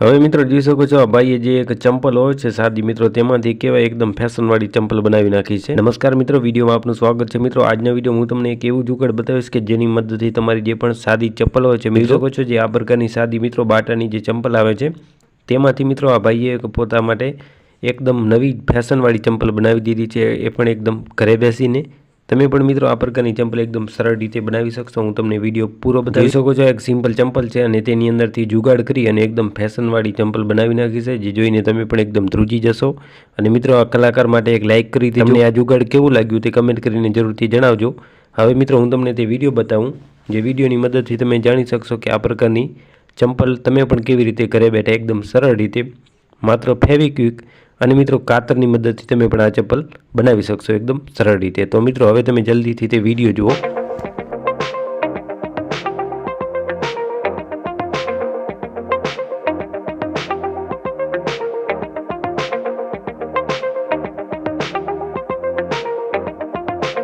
હવે મિત્રો જોઈ શકો છો આ ભાઈએ જે એક ચંપલ હોય છે સાદી મિત્રો તેમાંથી કેવાય એકદમ ફેશનવાળી ચંપલ બનાવી નાખી છે. નમસ્કાર મિત્રો વિડીયોમાં આપનું સ્વાગત છે. મિત્રો આજના વીડિયો હું તમને એક એવું જુગાડ બતાવીશ કે જેની મદદથી તમારી જે પણ સાદી ચંપલો હોય છે મિત્રો? શકો છો જે આ પ્રકારની સાદી મિત્રો બાટાની જે ચંપલ આવે છે તેમાંથી મિત્રો આ ભાઈએ પોતા માટે એકદમ નવી ફેશનવાળી ચંપલ બનાવી દીધી છે. એ પણ એકદમ ઘરે બેસીને તમે પણ મિત્રો આ પ્રકારની ચંપલ એકદમ સરળ રીતે બનાવી શકશો. હું તમને વીડિયો પૂરો બતાવી શકો છો એક સિમ્પલ ચંપલ છે અને તેની અંદરથી જુગાડ કરી અને એકદમ ફેશનવાળી ચંપલ બનાવી નાખી છે જે જોઈને તમે પણ એકદમ ધ્રુજી જશો. અને મિત્રો આ કલાકાર માટે એક લાઇક કરી તમને આ જુગાડ કેવું લાગ્યું તે કમેન્ટ કરીને જરૂરથી જણાવજો. હવે મિત્રો હું તમને તે વીડિયો બતાવું જે વિડીયોની મદદથી તમે જાણી શકશો કે આ પ્રકારની ચંપલ તમે પણ કેવી રીતે ઘરે બેઠા એકદમ સરળ રીતે માત્ર ફેવિક્વિક અને મિત્રો કાતરની મદદથી તમે પણ આ ચપ્પલ બનાવી શકશો એકદમ સરળ રીતે. તો મિત્રો, હવે તમે જલ્દીથી તે વીડિયો જુઓ.